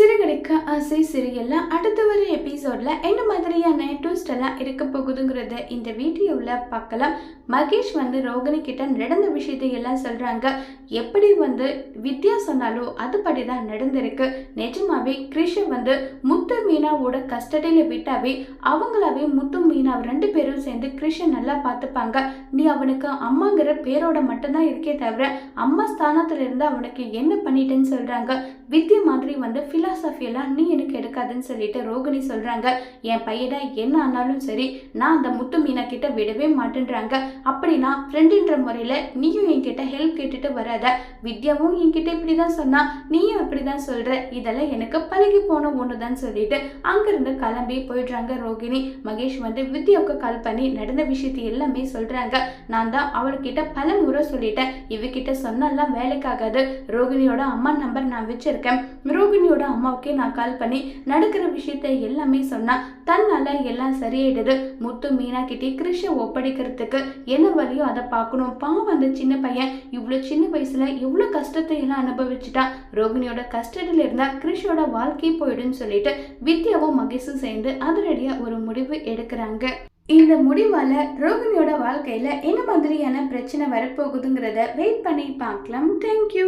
சிறுகடிக்க ஆசை சிறியல்ல அடுத்த ஒரு எபிசோடில் என்ன மாதிரியான ட்விஸ்ட் எல்லாம் இருக்க போகுதுங்கிறத இந்த வீடியோவில் பார்க்கலாம். மகேஷ் வந்து ரோகிணி கிட்ட நடந்த விஷயத்தை எல்லாம் சொல்கிறாங்க எப்படி வந்து வித்யா சொன்னாலோ அதுபடி தான் நடந்திருக்கு. நிஜமாவே கிருஷ வந்து முத்து மீனாவோட கஸ்டடியில் விட்டாவே அவங்களாவே முத்து மீனா ரெண்டு பேரும் சேர்ந்து கிருஷ நல்லா பார்த்துப்பாங்க. நீ அவனுக்கு அம்மாங்கிற பேரோட மட்டும்தான் இருக்கே தவிர அம்மா ஸ்தானத்துல இருந்து அவனுக்கு என்ன பண்ணிட்டேன்னு சொல்கிறாங்க வித்யா மாதிரி வந்து ஃபிலாசபியெல்லாம் நீ எனக்கு எடுக்காதுன்னு சொல்லிட்டு ரோகிணி சொல்கிறாங்க என் பையனை என்ன ஆனாலும் சரி நான் அந்த முத்து மீனா கிட்ட விடவே மாட்டேன்றாங்க. அப்படின்னா ஃப்ரெண்டுன்ற முறையில் நீயும் என்கிட்ட ஹெல்ப் கேட்டுட்டு வராத. வித்யாவும் என்கிட்ட இப்படி தான் சொன்னா நீயும் இப்படிதான் சொல்கிற இதெல்லாம் எனக்கு பழகி போன ஒண்ணுதான் சொல்லிட்டு அங்கேருந்து கிளம்பி போயிடுறாங்க ரோகிணி. மகேஷ் வந்து வித்யாவுக்கு கால் பண்ணி நடந்த விஷயத்தை எல்லாமே சொல்கிறாங்க நான் தான் அவள்கிட்ட பல முறை சொல்லிட்டேன். இவகிட்ட சொன்னெல்லாம் வேலைக்காகாது. ரோகிணியோட அம்மா நம்பர் நான் வச்சிருக்கேன். ரோகிணியோட அம்மாவுக்கே நான் கால் பண்ணி நடக்கிற விஷயத்த எல்லாமே சொன்னா தன்னால எல்லாம் சரியாயிடுது. முத்து மீனா கிட்டே கிருஷ ஒப்படைக்கிறதுக்கு என்ன வழியோ அதை பார்க்கணும். பாவம் அந்த சின்ன பையன் இவ்வளோ சின்ன வயசுல இவ்வளோ கஷ்டத்தை எல்லாம் அனுபவிச்சுட்டான் ரோகிணியோட கஷ்டத்துல இருந்தா கிருஷோட வாழ்க்கை போயிடுன்னு சொல்லிட்டு வித்யாவும் மகேஷும் சேர்ந்து அதிரடியா ஒரு முடிவு எடுக்கிறாங்க. இந்த முடிவால ரோகிணியோட வாழ்க்கையில என்ன மாதிரியான பிரச்சனை வரப்போகுதுங்கிறத வெயிட் பண்ணி பார்க்கலாம். தேங்க்யூ